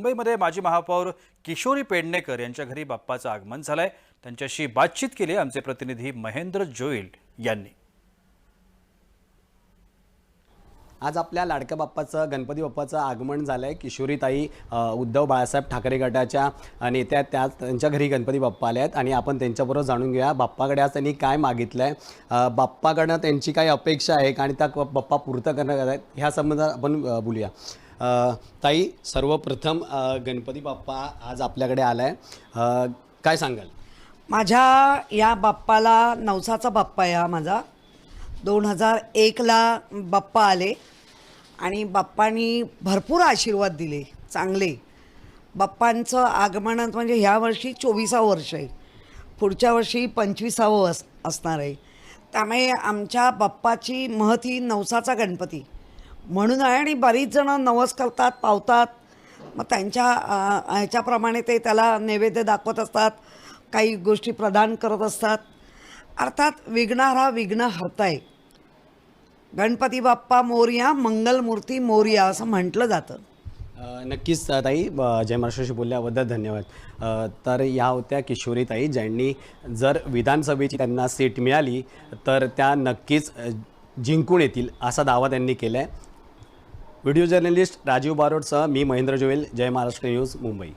मुंबईमध्ये माजी महापौर किशोरी पेडणेकर यांच्या घरी बाप्पाचं आगमन झालंय. त्यांच्याशी बातचीत केली आमचे प्रतिनिधी महेंद्र जोईल यांनी. आज आपल्या लाडक्या बाप्पाचं गणपती बाप्पाचं आगमन झालं आहे किशोरीताई उद्धव बाळासाहेब ठाकरे गटाच्या नेत्या त्या त्यांच्या घरी गणपती बाप्पा आले आहेत आणि आपण त्यांच्याबरोबर जाणून घेऊया बाप्पाकडे आज त्यांनी काय मागितलं आहे बाप्पाकडनं त्यांची काही अपेक्षा आहे आणि त्या बाप्पा पूर्त करणार आहेत? ह्या संबंधात आपण बोलूया. ताई सर्वप्रथम गणपती बाप्पा आज आपल्याकडे आला आहे काय सांगाल? माझ्या या बाप्पाला नवसाचा बाप्पा आहे हा माझा. दोन हजार एकला बाप्पा आले आणि बाप्पांनी भरपूर आशीर्वाद दिले चांगले. बाप्पांचं आगमनात म्हणजे ह्या वर्षी चोवीसावं वर्ष आहे. पुढच्या वर्षी पंचवीसावं अस असणार आहे. त्यामुळे आमच्या बाप्पाची महत ही नवसाचा गणपती. म्हणून आहे आणि बरीच जणं नवस करतात पावतात. मग त्यांच्या ह्याच्याप्रमाणे ते त्याला नैवेद्य दाखवत असतात काही गोष्टी प्रदान करत असतात. अर्थात विघ्नारा विघ्न हरताय. गणपती बाप्पा मोर्या मंगलमूर्ती मोर्या असं म्हटलं जातं. नक्कीच ताई जय महाराष्ट्राशी बोलल्याबद्दल धन्यवाद. तर या होत्या किशोरीताई ज्यांनी जर विधानसभेची त्यांना सीट मिळाली तर त्या नक्कीच जिंकून येतील असा दावा त्यांनी केला आहे व्हिडिओ जर्नलिस्ट राजीव बारोडसह मी महेंद्र जोवेल जय महाराष्ट्र न्यूज मुंबई.